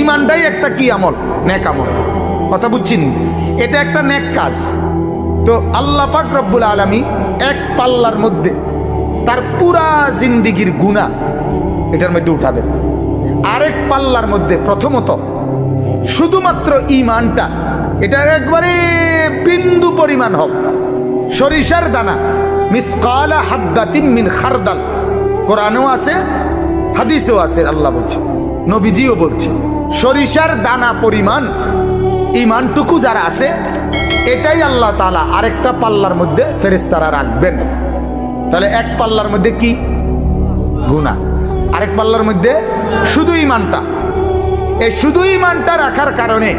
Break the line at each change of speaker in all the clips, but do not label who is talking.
ইমানটাই একটা কি আমল? নেক আমল। কথা বুঝছেন এটা একটা নেক কাজ। তো আল্লাহ পাক রব্বুল আলমী এক পাল্লার মধ্যে তার পুরা জিন্দিগির গুণা এটার মধ্যে উঠাবেন। আরেক পাল্লার মধ্যে প্রথমত শুধুমাত্র ইমানটা, এটা একবারে বিন্দু পরিমাণ হোক। সরিষার দানা, মিসকালা হাব্বাতিম মিন খারদাল। কোরআনেও আছে, হাদিসেও আছে, আল্লাহ বলছে, নবীজিও বলছে। সরিষার দানা পরিমাণ, ইমানটুকু যারা আছে, এটাই আল্লাহ তালা আরেকটা পাল্লার মধ্যে ফেরেস্তারা রাখবেন। তাহলে এক পাল্লার মধ্যে কি? গুণা আরেক পাল্লার মধ্যে শুধু ইমানটা। এই শুধু ইমানটা রাখার কারণে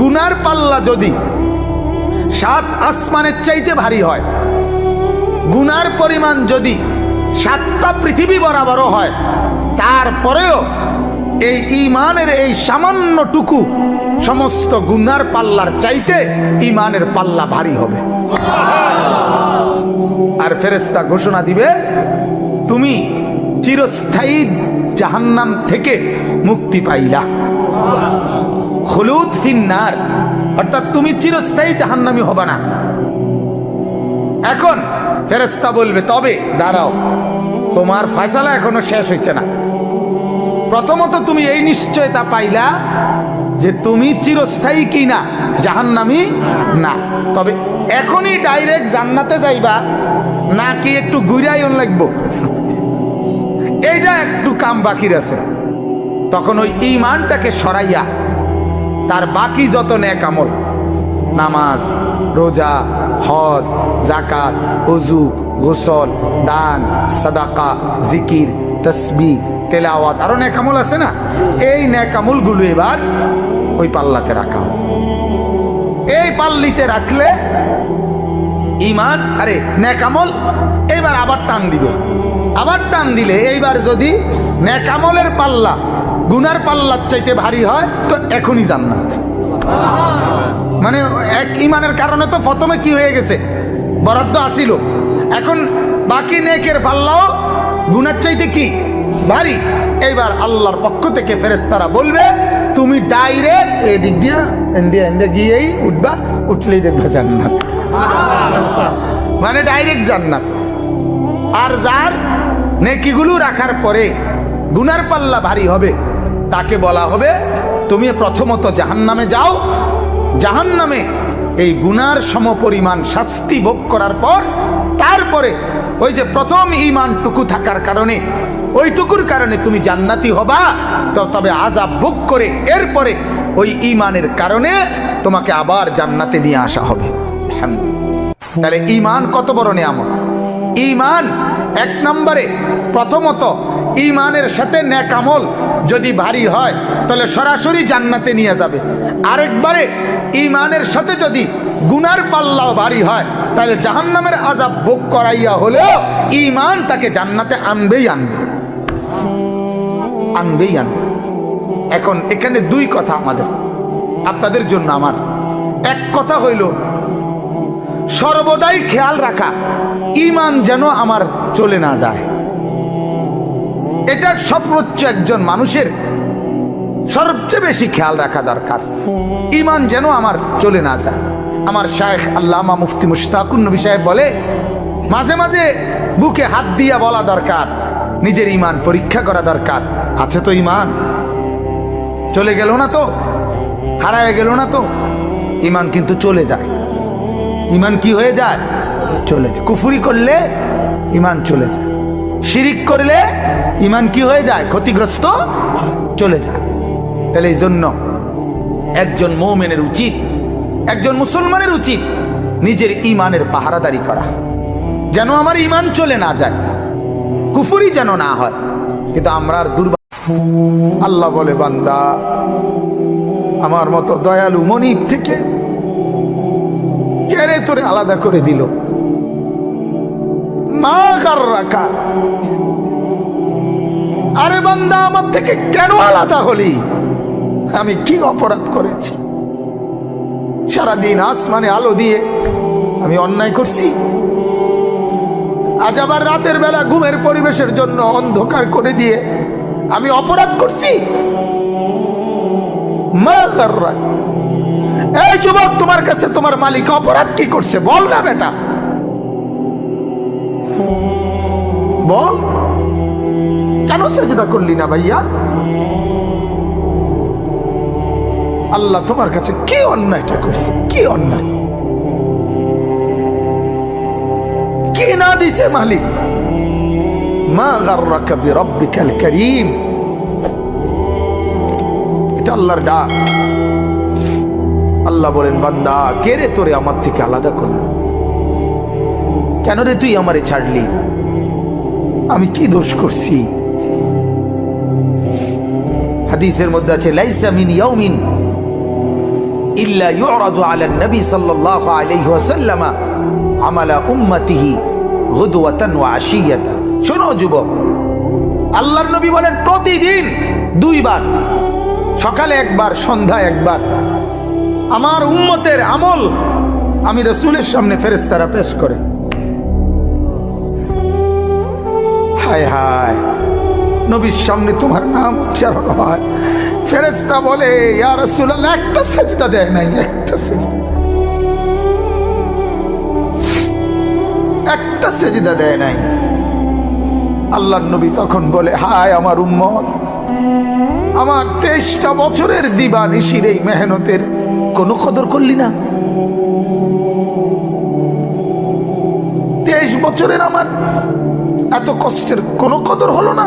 গুনার পাল্লা যদি সাত আসমানের চাইতে ভারী হয়, গুনার পরিমাণ যদি সাতটা পৃথিবী বরাবরও হয়, তারপরেও এই ইমানের এই সামান্যটুকু সমস্ত গুনার পাল্লার চাইতে ইমানের পাল্লা ভারী হবে। আর ফেরেস্তা ঘোষণা দিবে, তুমি চিরস্থায়ী জাহান্নাম থেকে মুক্তি পাইলা। হলুদ ফিন্নার, অর্থাৎ তুমি চিরস্থায়ী জাহান্নামি হবে না। এখন ফেরেস্তা বলবে, তবে দাঁড়াও, তোমার ফয়সালা এখনও শেষ হয়েছে না। প্রথমত তুমি এই নিশ্চয়তা পাইলা যে তুমি চিরস্থায়ী কি না, জাহান্নামি না। তবে এখনই ডাইরেক্ট জান্নাতে যাইবা, নাকি একটু ঘুরাইন লাগবো। এইটা একটু কাম বাকির আছে তখন ওই ইমানটাকে সরাইয়া, তার বাকি যত ন্যাক আমল, নামাজ, রোজা, হজ জাকাত অজু গোসল, দান, সাদাকা, জিকির তসবি তেলাওয়াত। আরও ন্যাকামল আছে না? এই ন্যাকামলগুলো এবার ওই পাল্লাতে রাখা এই পাল্লিতে রাখলে ইমান আরে ন্যাকামল এইবার আবার টান দিবে। আবার টান দিলে এইবার যদি ন্যাকামলের পাল্লা, গুনার পাল্লার চাইতে ভারী হয়, তো এখনই জান্নাত। মানে এক ইমানের কারণে তো প্রথমে কি হয়ে গেছে? বরাদ্দ আসিল। এখন বাকি নেকের পাল্লাও গুনার চাইতে কি? ভারী এইবার আল্লাহর পক্ষ থেকে ফেরেস্তারা বলবে তুমি ডাইরেক্ট এদিক দিয়া এন্দিয়া এন্দিয়া গিয়েই উঠবা উঠলেই দেখবে জান্নাত। মানে ডাইরেক্ট জান্নাত। আর যার নেকিগুলো রাখার পরে গুনার পাল্লা ভারী হবে তাকে বলা হবে তুমি প্রথমত জাহান্নামে যাও। জাহান্নামে এই গুনার সমপরিমাণ শাস্তি ভোগ করার পর তারপরে ওই যে প্রথম ইমানটুকু থাকার কারণে ওইটুকুর কারণে তুমি জান্নাতি হবা। তো তবে আজাব ভোগ করে এরপরে ওই ইমানের কারণে তোমাকে আবার জান্নাতে নিয়ে আসা হবে। তাহলে ইমান কত বড় নিয়ামত? ইমান এক নম্বরে প্রথমত ইমানের সাথে ন্যাকামল যদি ভারী হয়, তাহলে সরাসরি জান্নাতে নিয়ে যাবে। আরেকবারে ইমানের সাথে যদি গুনার পাল্লাও ভারী হয়, তাহলে জাহান্নামের আজাব ভোগ করাইয়া হলেও ইমান তাকে জান্নাতে আনবেই আনবে। আনবেই আনবে এখন এখানে দুই কথা আমাদের। আপনাদের জন্য আমার। এক কথা হইল, সর্বদাই খেয়াল রাখা ইমান যেন আমার চলে না যায়। এটা সর্বোচ্চ একজন মানুষের সবচেয়ে বেশি খেয়াল রাখা দরকার। ইমান যেন আমার চলে না যায়। আমার শায়েখ আল্লামা মুফতি মুশতাকুন নবী সাহেব বলে, মাঝে মাঝে বুকে হাত দিয়া বলা দরকার। নিজের ইমান পরীক্ষা করা দরকার। আছে তো ইমান চলে গেল না তো? হারায় গেল না তো? ইমান কিন্তু চলে যায়। ইমান কি হয়ে যায়? চলে যায়। কুফুরি করলে ইমান চলে যায়। শিরিক করলে ইমান কি হয়ে যায়? ক্ষতিগ্রস্ত চলে যায়। তাহলে এই জন্য একজন মৌমেনের উচিত, একজন মুসলমানের উচিত নিজের ইমানের পাহারাদারি করা। যেন আমার ইমান চলে না যায়। কুফুরি যেন না হয়। কিন্তু আমরা আর দুর্বা আল্লাহ বলে, বান্দা, আমার মতো দয়ালু মনিব থেকে কেড়ে তোরে আলাদা করে দিল। মা কার রাখা আরে বান্দা, আমার থেকে কেন আলাদা হলি? আমি কি অপরাধ করেছি? সারাদিন আসমানে আলো দিয়ে আমি অন্যায় করছি? আজ আবার রাতের বেলা ঘুমের পরিবেশের জন্য অন্ধকার করে দিয়ে আমি অপরাধ করছি? এই যুবক, তোমার কাছে তোমার মালিক অপরাধ কি করছে? বল না বেটা। বল। কেন সেজদা করলি না ভাইয়া? আল্লাহ তোমার কাছে কি অন্যায়টা করছে? কি অন্যায়? দিছে মালিক, মা করিম। এটা আল্লাহর আল্লাহ বলেন, বান্দা, কে রে তোরে আমার থেকে আলাদা কেন রে তুই আমারে ছাড়লি? আমি কি দোষ করছি? হাদিসের মধ্যে আছে, লাইসা মিন ইয়াউমিন ইল্লা ইউরাদু আলা নবী সাল্লাল্লাহু আলাইহি ওয়াসাল্লাম আমালা উম্মতিহি। আশিয়াতান। শোনো যুবক, আল্লাহর নবী বলেন প্রতিদিন দুইবার, সকালে একবার সন্ধ্যা একবার। আমার উম্মতের আমল আমি রসুলের সামনে ফেরেস্তারা পেশ করে। হায় হায়, নবীর সামনে তোমার নাম উচ্চারণ হয়। ফেরেস্তা বলে, ইয়া রাসূলুল্লাহ, একটা সেজদা দেয় নাই, একটা সেজদা। একটা সেজদা দেয় নাই। আল্লাহর নবী তখন বলে, হায় আমার উম্মত, আমার তেইশটা বছরের দিবা নিশির এই মেহনতের কোনো কদর করলি না। তেইশ বছরের আমার এত কষ্টের কোনো কদর হলো না।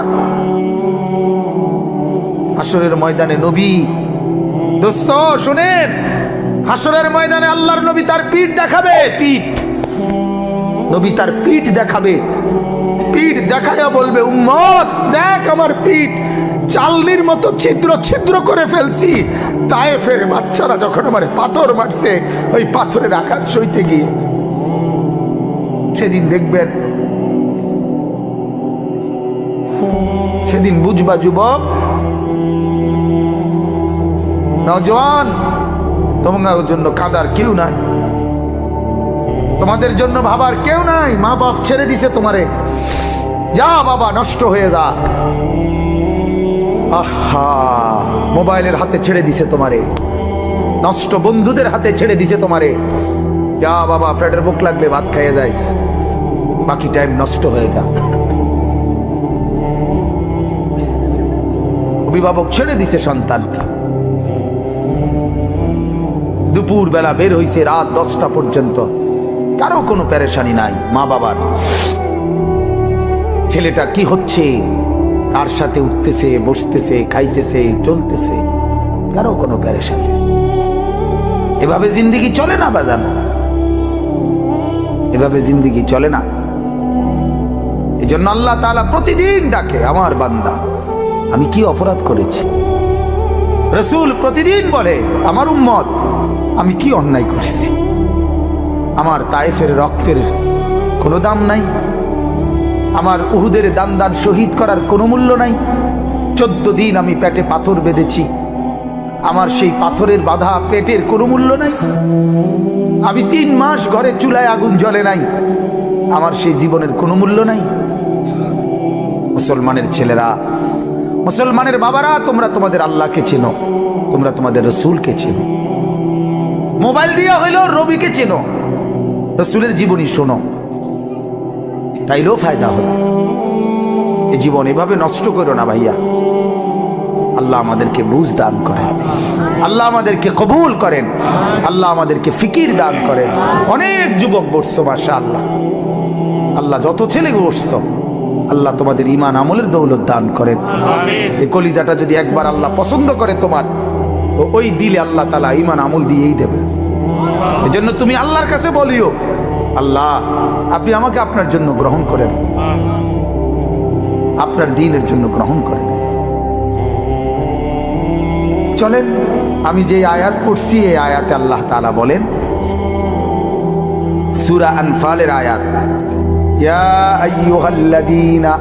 হাসরের ময়দানে নবী, দোস্ত, শুনেন হাসরের ময়দানে আল্লাহর নবী তার পিঠ দেখাবে পিঠ নবী তার পিঠ দেখাবে। পিঠ দেখায়া বলবে, উম্মত, দেখ আমার পিঠ। চালনির মতো ছিদ্র ছিদ্র করে ফেলছি। তায়েফের বাচ্চারা যখন আমার পাথর মারছে, ওই পাথরের আঘাত সইতে গিয়ে। সেদিন দেখবেন, সেদিন বুঝবা যুবক, নজওয়ান, তোমার জন্য কাদার কেউ নাই। তোমাদের জন্য ভাবার কেউ নাই, মা বাপ ছেড়ে দিছে তোমারে। যা বাবা, নষ্ট হয়ে যা। আহা, মোবাইলের হাতে ছেড়ে দিছে তোমারে। নষ্ট বন্ধুদের হাতে ছেড়ে দিছে তোমারে। যা বাবা, ফ্রেডের বুক লাগলে ভাত খাইয়ে যাইস। বাকি টাইম নষ্ট হয়ে যা। অভিভাবক ছেড়ে দিছে সন্তানকে দুপুর বেলা বের হইছে রাত দশটা পর্যন্ত। কারও কোনো প্যারেশানি নাই, মা বাবার। ছেলেটা কি হচ্ছে? কার সাথে উঠতেছে, বসতেছে, খাইতেছে, চলতেছে? কারও কোনো প্যারেশানি নেই। এভাবে জিন্দিগি চলে না, বাজান? এভাবে জিন্দিগি চলে না। এই জন্য আল্লাহ তালা প্রতিদিন ডাকে, আমার বান্দা, আমি কি অপরাধ করেছি? রসুল প্রতিদিন বলে, আমার উম্মত, আমি কি অন্যায় করছি? আমার তায়েফের রক্তের কোনো দাম নাই। আমার উহুদের দান দান শহীদ করার কোনো মূল্য নাই। চোদ্দ দিন আমি পেটে পাথর বেঁধেছি। আমার সেই পাথরের বাধা পেটের কোনো মূল্য নাই। আমি তিন মাস ঘরে চুলায় আগুন জ্বলে নাই। আমার সেই জীবনের কোনো মূল্য নাই। মুসলমানের ছেলেরা, মুসলমানের বাবারা, তোমরা তোমাদের আল্লাহকে চেনো, তোমরা তোমাদের রসুলকে চেনো। মোবাইল দিয়া হইল রবিকে চেনো। রসুলের জীবনী শোনো। তাইলেও ফায়দা হবে। এ জীবন এভাবে নষ্ট করো না ভাইয়া। আল্লাহ আমাদেরকে বুঝ দান করেন। আল্লাহ আমাদেরকে কবুল করেন। আল্লাহ আমাদেরকে ফিকির দান করেন। অনেক যুবক বসছো মাসা আল্লাহ আল্লাহ যত ছেলে বসছো আল্লাহ তোমাদের ইমান আমলের দৌলত দান করেন। এই কলিজাটা যদি একবার আল্লাহ পছন্দ করে তোমার তো ওই দিলে আল্লাহ তালা ইমান আমল দিয়েই দেবে। এজন্য তুমি আল্লাহর কাছে বলিও, আল্লাহ, আপনি আমাকে আপনার জন্য গ্রহণ করেন। আপনার দিনের জন্য গ্রহণ করেন। চলেন, আমি যে আয়াত পড়ছি, এই আয়াতে আল্লাহ তালা বলেন, সূরা আনফালের আয়াত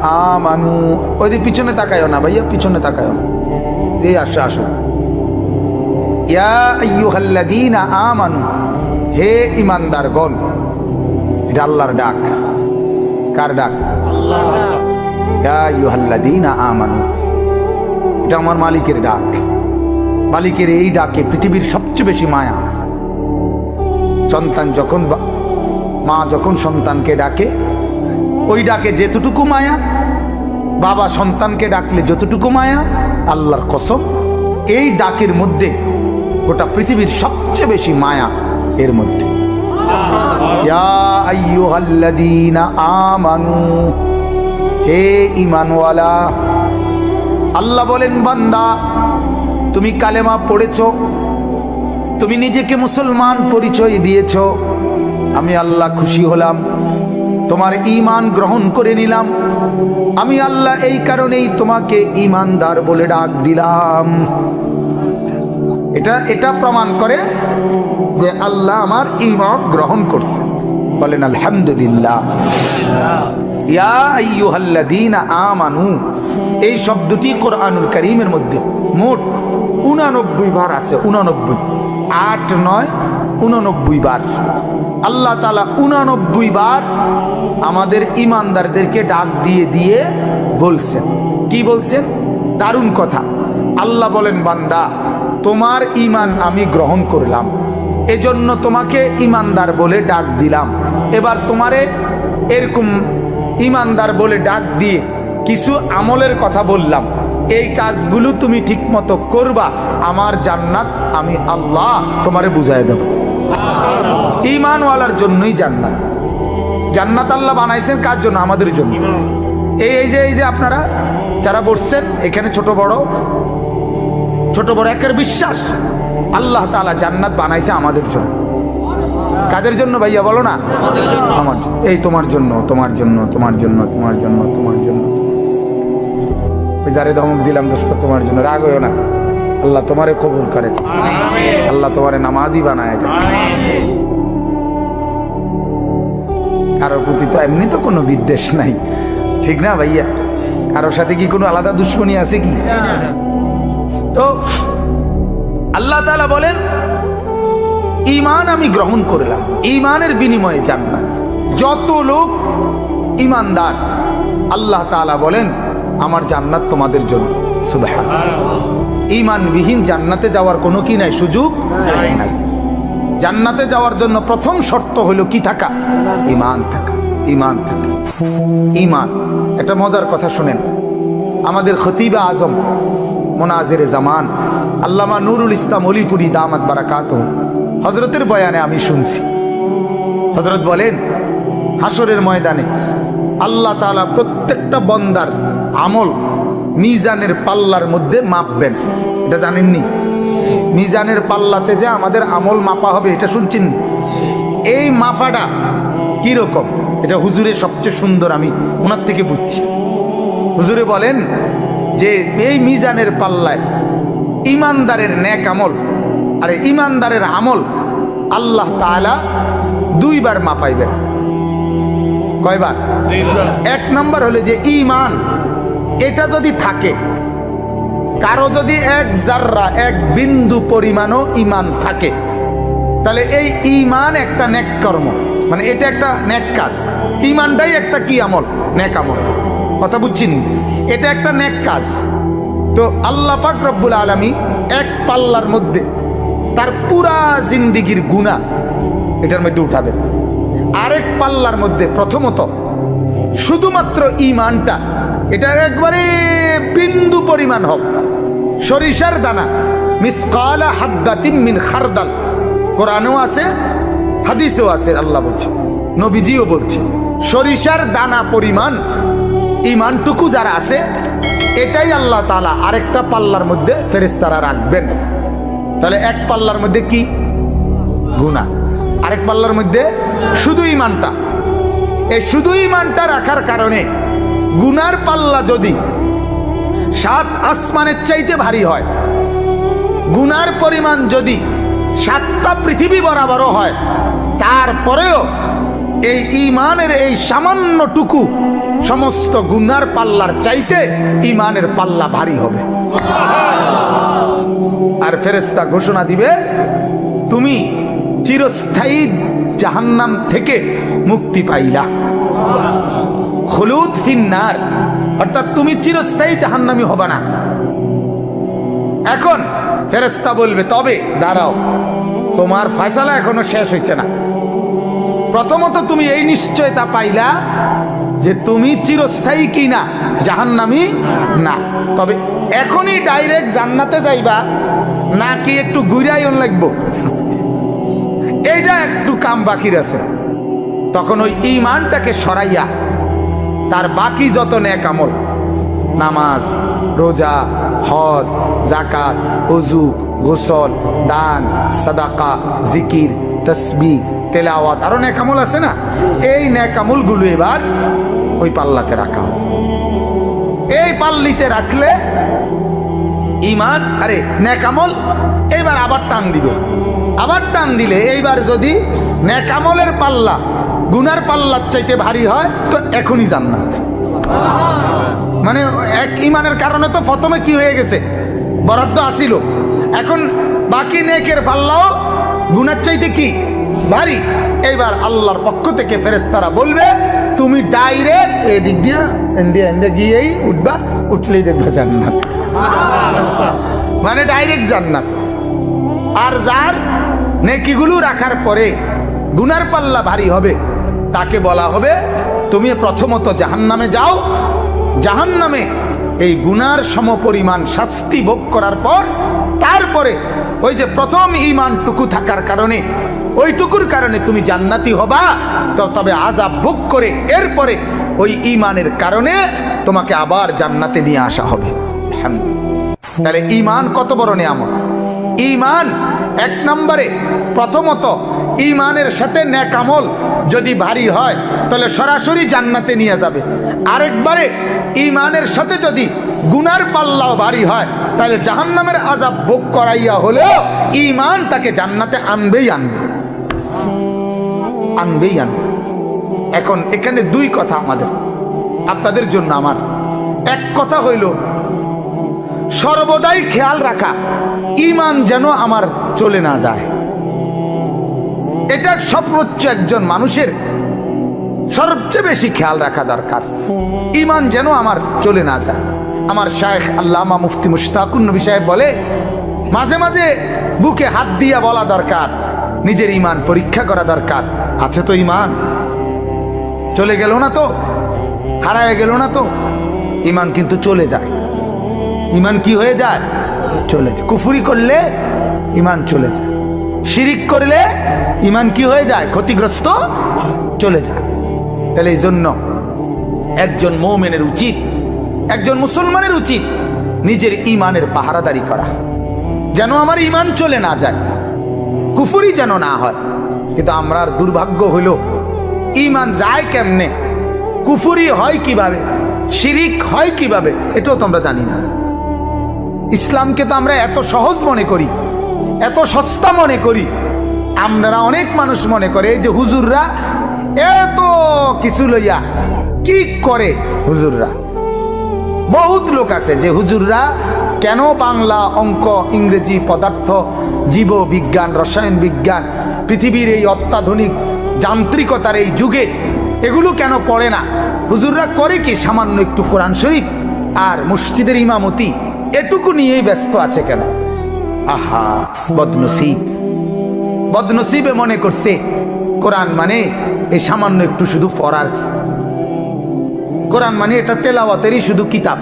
আমানু, ওই পিছনে তাকায়ও না ভাইয়া, পিছনে তাকায়ও না। যে আসো আসো আমানু, হে ইমানদারগণ এটা আল্লাহর ডাক। কার ডাক? আমানু, এটা আমার মালিকের ডাক। মালিকের এই ডাকে পৃথিবীর সবচেয়ে বেশি মায়া। সন্তান যখন মা যখন সন্তানকে ডাকে, ওই ডাকে যেতটুকু মায়া, বাবা সন্তানকে ডাকলে যতটুকু মায়া, আল্লাহর কসম, এই ডাকের মধ্যে গোটা পৃথিবীর সবচেয়ে বেশি মায়া এর মধ্যে। হে ইমানওয়ালা আল্লাহ বলেন, বান্দা, তুমি কালেমা পড়েছ, তুমি নিজেকে মুসলমান পরিচয় দিয়েছ, আমি আল্লাহ খুশি হলাম, তোমার ঈমান গ্রহণ করে নিলাম, আমি আল্লাহ এই কারণেই তোমাকে ঈমানদার বলে ডাক দিলাম। এটা এটা প্রমাণ করে যে আল্লাহ আমার ঈমান গ্রহণ করছে। বলেন, আলহামদুলিল্লাহ। ইয়া আমানু, এই শব্দটি কোরআনুল কারীমের মধ্যে মোট উনানব্বই বার আছে, উনানব্বই। আট নয়, উননব্বই বার। আল্লাহ তালা উনানব্বই বার আমাদের ইমানদারদেরকে ডাক দিয়ে দিয়ে বলছেন। কি বলছেন? দারুণ কথা। আল্লাহ বলেন, বান্দা তোমার ইমান আমি গ্রহণ করলাম। এজন্য তোমাকে ইমানদার বলে ডাক দিলাম। এবার তোমারে এরকম ইমানদার বলে ডাক দিয়ে কিছু আমলের কথা বললাম। এই কাজগুলো তুমি ঠিকমতো করবা, আমার জান্নাত আমি আল্লাহ তোমারে বুঝাই দেব। ইমানওয়ালার জন্যই জান্নাত। জান্নাত আল্লাহ বানাইছেন কার জন্য? আমাদের জন্য। এই এই যে এই যে আপনারা যারা বসছেন, এখানে ছোট বড় ছোট বড় একের বিশ্বাস। আল্লাহ তাআলা জান্নাত বানাইছে আমাদের জন্য। কাদের জন্য ভাইয়া বলো না? আমার এই তোমার জন্য তোমার জন্য তোমার জন্য তোমার জন্য তোমার জন্য। ওই যারে ধমক দিলাম দোস্ত তোমার জন্য। রাগ হইও না। আল্লাহ তোমারে কবুল করে। আল্লাহ তোমারে নামাজি বানায় দেন কারোর প্রতি তো এমনি তো কোনো বিদ্বেষ নাই। ঠিক না ভাইয়া? কারোর সাথে কি কোনো আলাদা দুশ্মনী আছে কি? তো আল্লাহ তাআলা বলেন ইমান আমি গ্রহণ করলাম। ইমানের বিনিময়ে জান্নাত। যত লোক ইমানদার আল্লাহ তাআলা বলেন আমার জান্নাত তোমাদের জন্য। সুবহান ইমানবিহীন জান্নাতে যাওয়ার কোনো কি নাই সুযোগ নাই। জান্নাতে যাওয়ার জন্য প্রথম শর্ত হলো কি থাকা? ইমান থাকা ইমান থাকা। ইমান একটা মজার কথা শুনেন। আমাদের খতিবা আজম মোনাজের জামান, আল্লামা নুরুল ইসলাম অলিপুরি দামাত বারাকাত হজরতের বয়ানে আমি শুনছি। হজরত বলেন হাসরের ময়দানে আল্লাহ তাআলা প্রত্যেকটা বন্দার আমল মিজানের পাল্লার মধ্যে মাপবেন। এটা জানেননি? মিজানের পাল্লাতে যে আমাদের আমল মাপা হবে, এটা শুনছেন এই মাফাটা কীরকম? এটা হুজুরে সবচেয়ে সুন্দর, আমি ওনার থেকে বুঝছি। হুজুরে বলেন যে এই মিজানের পাল্লায় ইমানদারের ন্যাক আমল আরে ইমানদারের আমল আল্লাহ তাআলা দুইবার মাপাইবেন। কয়বার? এক নম্বর হলো যে ইমান এটা যদি থাকে, কারও যদি এক জাররা, এক বিন্দু পরিমাণও ইমান থাকে, তাহলে এই ইমান একটা ন্যাক কর্ম। মানে এটা একটা নেক কাজ। ইমানটাই একটা কি আমল? নেক আমল। কথা বুঝছেন? এটা একটা নেক কাজ। তো আল্লাহ পাক রব্বুল আলমী এক পাল্লার মধ্যে তার পুরা জিন্দিগির গুণা এটার মধ্যে উঠাবে আরেক পাল্লার মধ্যে প্রথমত শুধুমাত্র ইমানটা এটা একবারে বিন্দু পরিমাণ হোক। সরিষার দানা, মিসকালা হাব্বাতিম মিন খারদাল। কোরআনেও আছে, হাদিসেও আছে, আল্লাহ বলছে, নবীজিও বলছে, সরিষার দানা পরিমাণ ইমানটুকু যারা আছে, এটাই আল্লাহ তালা আরেকটা পাল্লার মধ্যে ফেরেস্তারা রাখবেন। তাহলে এক পাল্লার মধ্যে কি? গুণা আরেক পাল্লার মধ্যে শুধু ইমানটা। এই শুধু ইমানটা রাখার কারণে গুনার পাল্লা যদি সাত আসমানের চাইতে ভারী হয়, গুনার পরিমাণ যদি সাতটা পৃথিবী বরাবরও হয়, তারপরেও এই ইমানের এই সামান্যটুকু সমস্ত গুনার পাল্লার চাইতে ইমানের পাল্লা ভারী হবে। আর ফেরেস্তা ঘোষণা দিবে, তুমি চিরস্থায়ী জাহান্নাম থেকে মুক্তি পাইলা। হলুদ ফিন্নার, অর্থাৎ তুমি চিরস্থায়ী জাহান্নামি হবে না। এখন ফেরেস্তা বলবে, তবে দাঁড়াও, তোমার ফয়সালা এখনও শেষ হয়েছে না। প্রথমত তুমি এই নিশ্চয়তা পাইলা যে তুমি চিরস্থায়ী কি না, জাহান্নামি না। তবে এখনই ডাইরেক্ট জান্নাতে যাইবা, নাকি একটু ঘুরাইন লাগবো। এইটা একটু কাম বাকির আছে তখন ওই ইমানটাকে সরাইয়া, তার বাকি যত ন্যাক আমল, নামাজ, রোজা, হজ জাকাত অজু গোসল, দান, সাদাকা, জিকির তসবি তেলাওয়াত। আরও ন্যাকামল আছে না? এই ন্যাকামলগুলো এবার ওই পাল্লাতে রাখা হবে। এই পাল্লিতে রাখলে ইমান আরে ন্যাকামল এইবার আবার টান দিবে। আবার টান দিলে এইবার যদি ন্যাকামলের পাল্লা, গুনার পাল্লার চাইতে ভারী হয়, তো এখনই জান্নাত। মানে এক ইমানের কারণে তো প্রথমে কি হয়ে গেছে? বরাদ্দ আসিল। এখন বাকি নেকের পাল্লাও গুনার চাইতে কি? ভারী এইবার আল্লাহর পক্ষ থেকে ফেরেস্তারা বলবে তুমি ডাইরেক্ট এদিক দিয়া এন্দিয়া এন্দিয়া গিয়েই উঠবা উঠলেই দেখবে জান্নাত। মানে ডাইরেক্ট জান্নাত। আর যার নেকিগুলো রাখার পরে গুনার পাল্লা ভারী হবে তাকে বলা হবে তুমি প্রথমত জাহান্নামে যাও। জাহান্নামে এই গুনার সমপরিমাণ শাস্তি ভোগ করার পর তারপরে ওই যে প্রথম ইমানটুকু থাকার কারণে ওইটুকুর কারণে তুমি জান্নাতি হবা। তো তবে আজাব ভোগ করে এরপরে ওই ইমানের কারণে তোমাকে আবার জান্নাতে নিয়ে আসা হবে। তাহলে ইমান কত বড় নিয়ামত? ইমান এক নম্বরে প্রথমত ইমানের সাথে ন্যাকামল যদি ভারী হয়, তাহলে সরাসরি জান্নাতে নিয়ে যাবে। আরেকবারে ইমানের সাথে যদি গুনার পাল্লাও ভারী হয়, তাহলে জাহান্নামের আজাব ভোগ করাইয়া হলেও ইমান তাকে জান্নাতে আনবেই আনবে। আনবেই আনবে এখন এখানে দুই কথা আমাদের। আপনাদের জন্য আমার। এক কথা হইল, সর্বদাই খেয়াল রাখা ইমান যেন আমার চলে না যায়। এটা সর্বোচ্চ একজন মানুষের সবচেয়ে বেশি খেয়াল রাখা দরকার। ইমান যেন আমার চলে না যায়। আমার শায়েখ আল্লামা মুফতি মুশতাকুন নবী সাহেব বলে, মাঝে মাঝে বুকে হাত দিয়া বলা দরকার, নিজের ইমান পরীক্ষা করা দরকার। আছে তো ইমান? চলে গেল না তো? হারায় গেল না তো? ইমান কিন্তু চলে যায়। ইমান কি হয়ে যায়? চলে যায়। কুফুরি করলে ইমান চলে যায়। শিরিক করলে ইমান কি হয়ে যায়? ক্ষতিগ্রস্ত চলে যায়। তাহলে এই জন্য একজন মৌমেনের উচিত, একজন মুসলমানের উচিত নিজের ইমানের পাহারাদারি করা। যেন আমার ইমান চলে না যায়, কুফুরি যেন না হয়। কিন্তু আমরার দুর্ভাগ্য হইল। ইমান যায় কেমনে? কুফুরি হয় কীভাবে? শিরিক হয় কীভাবে? এটাও তো আমরা জানি না। ইসলামকে তো আমরা এত সহজ মনে করি, এত সস্তা মনে করি। আমরা অনেক মানুষ মনে করে যে হুজুররা এত কিছু লইয়া কি করে হুজুররা? বহুত লোক আছে যে হুজুররা কেন বাংলা অঙ্ক ইংরেজি পদার্থ জীব বিজ্ঞান রসায়ন বিজ্ঞান, পৃথিবীর এই অত্যাধুনিক যান্ত্রিকতার এই যুগে এগুলো কেন পড়ে না? হুজুররা করে কি সামান্য একটু কোরআন শরীফ আর মসজিদের ইমামতি? এটুকু নিয়েই ব্যস্ত আছে কেন? আহা, বদনসিব। বদনসিবে মনে করছে, কোরআন মানে এই সামান্য একটু শুধু পড়ার কি কোরআন মানে এটা তেলাওয়াতেরই শুধু কিতাব।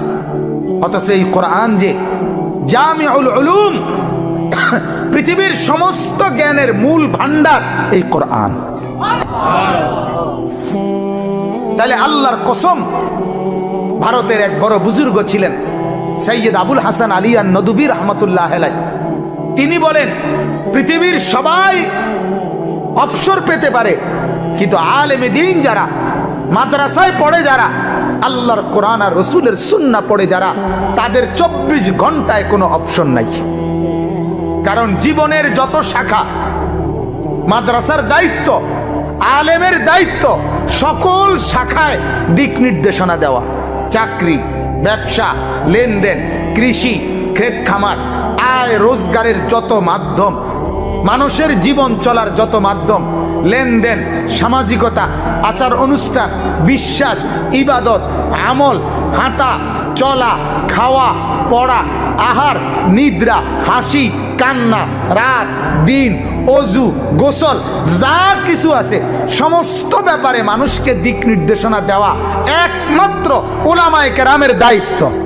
অথচ এই কোরআন যে জামিউল উলুম, পৃথিবীর সমস্ত জ্ঞানের মূল ভান্ডার এই কোরআন। তাহলে আল্লাহর কসম, ভারতের এক বড় বুজুর্গ ছিলেন সৈয়দ আবুল হাসান আলী আর নদুবী রহমতুল্লাহ তিনি বলেন, পৃথিবীর সবাই অবসর পেতে পারে, কিন্তু আলেমে দিন যারা, মাদ্রাসায় পড়ে যারা আল্লাহর কোরআন আর রসুলের সুন্না পড়ে যারা, তাদের চব্বিশ ঘন্টায় কোনো অপশন নাই। কারণ জীবনের যত শাখা, মাদ্রাসার দায়িত্ব, আলেমের দায়িত্ব, সকল শাখায় দিক নির্দেশনা দেওয়া। চাকরি, ব্যবসা, লেনদেন, কৃষি, ক্ষেত খামার, আয় রোজগারের যত মাধ্যম, মানুষের জীবন চলার যত মাধ্যম লেনদেন, সামাজিকতা, আচার অনুষ্ঠান, বিশ্বাস, ইবাদত, আমল, হাঁটা, চলা, খাওয়া, পড়া, আহার, নিদ্রা, হাসি, কান্না, রাত, দিন, অজু, গোসল, যা কিছু আছে, সমস্ত ব্যাপারে মানুষকে দিক নির্দেশনা দেওয়া একমাত্র ওলামায় কেরামের দায়িত্ব।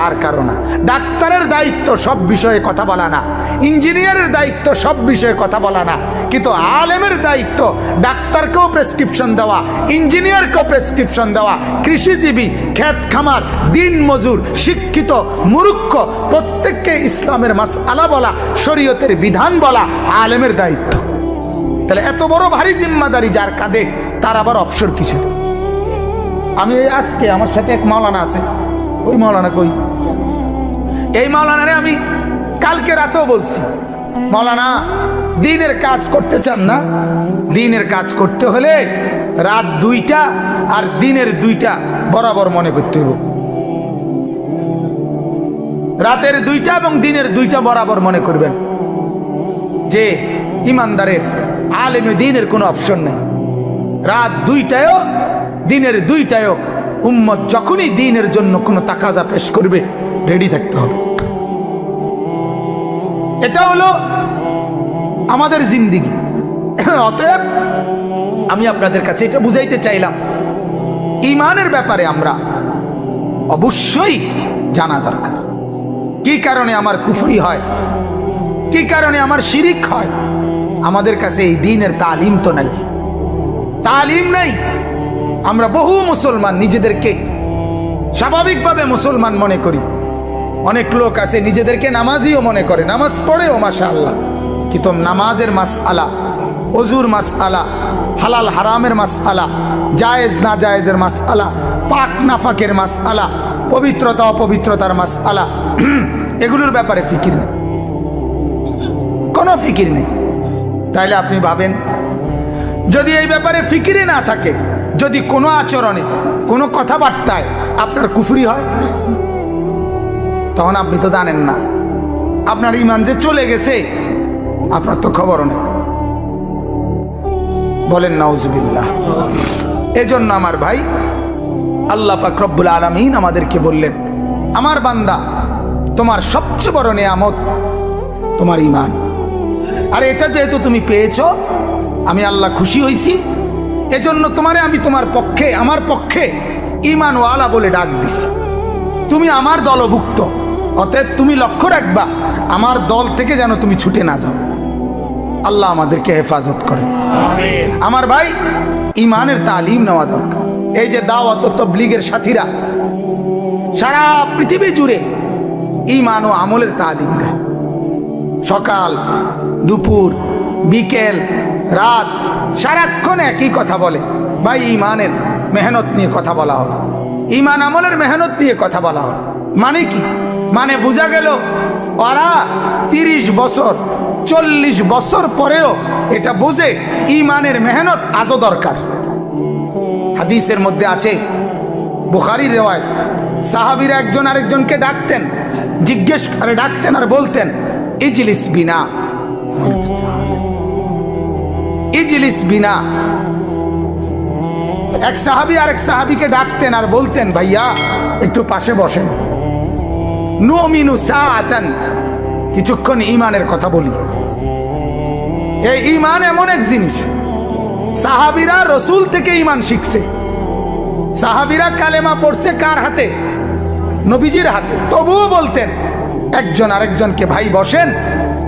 আর কারও না। ডাক্তারের দায়িত্ব সব বিষয়ে কথা বলা না। ইঞ্জিনিয়ারের দায়িত্ব সব বিষয়ে কথা বলা না। কিন্তু আলেমের দায়িত্ব ডাক্তারকেও প্রেসক্রিপশন দেওয়া, ইঞ্জিনিয়ারকেও প্রেসক্রিপশন দেওয়া। কৃষিজীবী, ক্ষেত খামার, দিন মজুর, শিক্ষিত, মুরুক্ষ, প্রত্যেককে ইসলামের মাস আলা বলা, শরীয়তের বিধান বলা আলেমের দায়িত্ব। তাহলে এত বড় ভারী জিম্মাদারি যার কাঁধে, তার আবার অবসর কিসের? আমি আজকে আমার সাথে এক মাওলানা আছে। ওই মাওলানা কই? এই মাওলানারে আমি কালকে রাতেও বলছি, মাওলানা, দিনের কাজ করতে চান না। দিনের কাজ করতে হলে রাত দুইটা আর দিনের দুইটা বরাবর মনে করতে হইব। রাতের দুইটা এবং দিনের দুইটা বরাবর মনে করবেন যে ইমানদারের, আলেমে দিনের কোনো অপশন নেই। রাত দুইটায়ও, দিনের দুইটায়ও, উম্মত যখনই দিনের জন্য কোনো তাকাজা পেশ করবে রেডি থাকতে হবে। এটা হলো আমাদের জিন্দিগি। অতএব আমি আপনাদের কাছে এটা বুঝাইতে চাইলাম। ইমানের ব্যাপারে আমরা অবশ্যই জানা দরকার। কি কারণে আমার কুফরি হয়? কি কারণে আমার শিরিক হয়? আমাদের কাছে এই দিনের তালিম তো নাই। তালিম নাই। আমরা বহু মুসলমান নিজেদেরকে স্বাভাবিকভাবে মুসলমান মনে করি। অনেক লোক আছে, নিজেদেরকে নামাজিও মনে করে। নামাজ পড়েও মাসা আল্লাহ কিন্তু নামাজের মাস আলা অজুর মাস আলা হালাল হারামের মাস আলা জায়েজ না জায়েজের মাস আলা পাক নাফাকের মাস আলা পবিত্রতা অপবিত্রতার মাস আলা এগুলোর ব্যাপারে ফিকির নেই। কোনো ফিকির নেই। তাইলে আপনি ভাবেন, যদি এই ব্যাপারে ফিকিরে না থাকে, যদি কোনো আচরণে, কোনো কথাবার্তায় আপনার কুফরি হয়? তখন আপনি তো জানেন না। আপনার ইমান যে চলে গেছে, আপনার তো খবরও নেই। বলেন, নাউজবিল্লাহ। এজন্য আমার ভাই আল্লাহ পাক রব্বুল আলমিন আমাদেরকে বললেন, আমার বান্দা, তোমার সবচেয়ে বড় নেয়ামত তোমার ইমান। আর এটা যেহেতু তুমি পেয়েছ, আমি আল্লাহ খুশি হয়েছি এজন্য তোমারে আমি তোমার পক্ষে, আমার পক্ষে ইমান ওয়ালা বলে ডাক দিছি। তুমি আমার দলভুক্ত। অতএব তুমি লক্ষ্য রাখবা আমার দল থেকে যেন তুমি ছুটে না যাও। আল্লাহ আমাদেরকে হেফাজত করে আমার ভাই ইমানের তালিম নেওয়া দরকার। এই যে দাওয়াত তবলিগের সাথীরা সারা পৃথিবী জুড়ে ইমান ও আমলের তালিম দেয়। সকাল দুপুর বিকেল রাত সারাক্ষণ একই কথা বলে। ভাই ইমানের মেহনত নিয়ে কথা বলা হবে। ইমান আমলের মেহনত নিয়ে কথা বলা হবে। মানে কি? মানে বোঝা গেল ওরা তিরিশ বছর, চল্লিশ বছর পরেও এটা বুঝে ইমানের মেহনত আজও দরকার। হাদিসের মধ্যে আছে, বুখারির রেওয়ায় সাহাবিরা একজন আরেকজনকে ডাকতেন, জিজ্ঞেস করে ডাকতেন আর বলতেন, ইজলিস বিনা। ইজলিস বিনা। এক সাহাবি আর এক সাহাবিকে ডাকতেন আর বলতেন, ভাইয়া, একটু পাশে বসেন। কিছুক্ষণ ইমানের কথা বলি। এই ইমান এমন এক জিনিস। সাহাবিরা রসুল থেকে ইমান শিখছে। সাহাবিরা কালেমা পড়ছে কার হাতে? নবীজির হাতে। তবুও বলতেন, একজন আরেকজনকে, ভাই, বসেন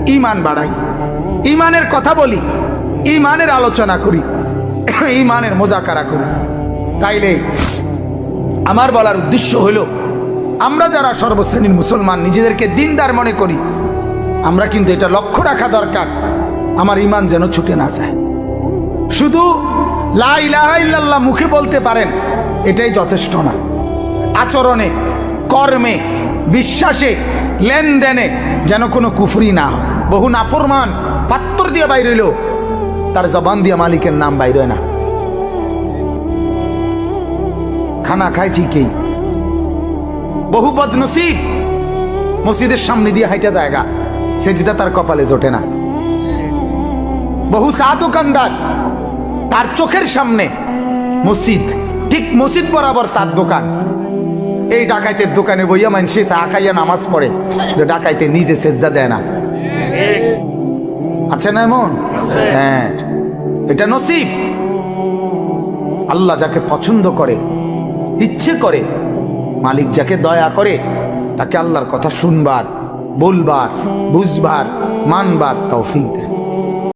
ইমান বাড়াই। ইমানের কথা বলি ইমানের আলোচনা করি ইমানের মোজাকারা করি। তাইলে আমার বলার উদ্দেশ্য হলো আমরা যারা সর্বশ্রেণীর মুসলমান, নিজেদেরকে দিনদার মনে করি, আমরা কিন্তু এটা লক্ষ্য রাখা দরকার, আমার ইমান যেন ছুটে না যায়। শুধু লা ইলাহা ইল্লাল্লাহ মুখে বলতে পারেন, এটাই যথেষ্ট না। আচরণে, কর্মে, বিশ্বাসে, লেনদেনে যেন কোনো কুফরি না হয়। বহু নাফরমান, পাত্তর দিয়ে বাইর হইল, তার জবান দিয়ে মালিকের নাম বাইর না। খানা খায় ঠিকই বহু বদনসিব। মসজিদের সামনে দিয়ে হাইটা জায়গা। সেজিদা তার কপালে জোটে না। বহু চা দোকানদার তার চোখের সামনে মসজিদ, ঠিক মসজিদ বরাবর তার দোকান। এই ডাকাইতের দোকানে বইয়া মানুষে চা খাইয়া নামাজ পড়ে। যে ডাকাইতে নিজে সেজদা দেয় না। আছে না এমন? হ্যাঁ। এটা নসিব। আল্লাহ যাকে পছন্দ করে, ইচ্ছে করে মালিক যাকে দয়া করে তাকে আল্লাহর কথা শুনবার বলবার বুঝবার মানবার তৌফিক দেয়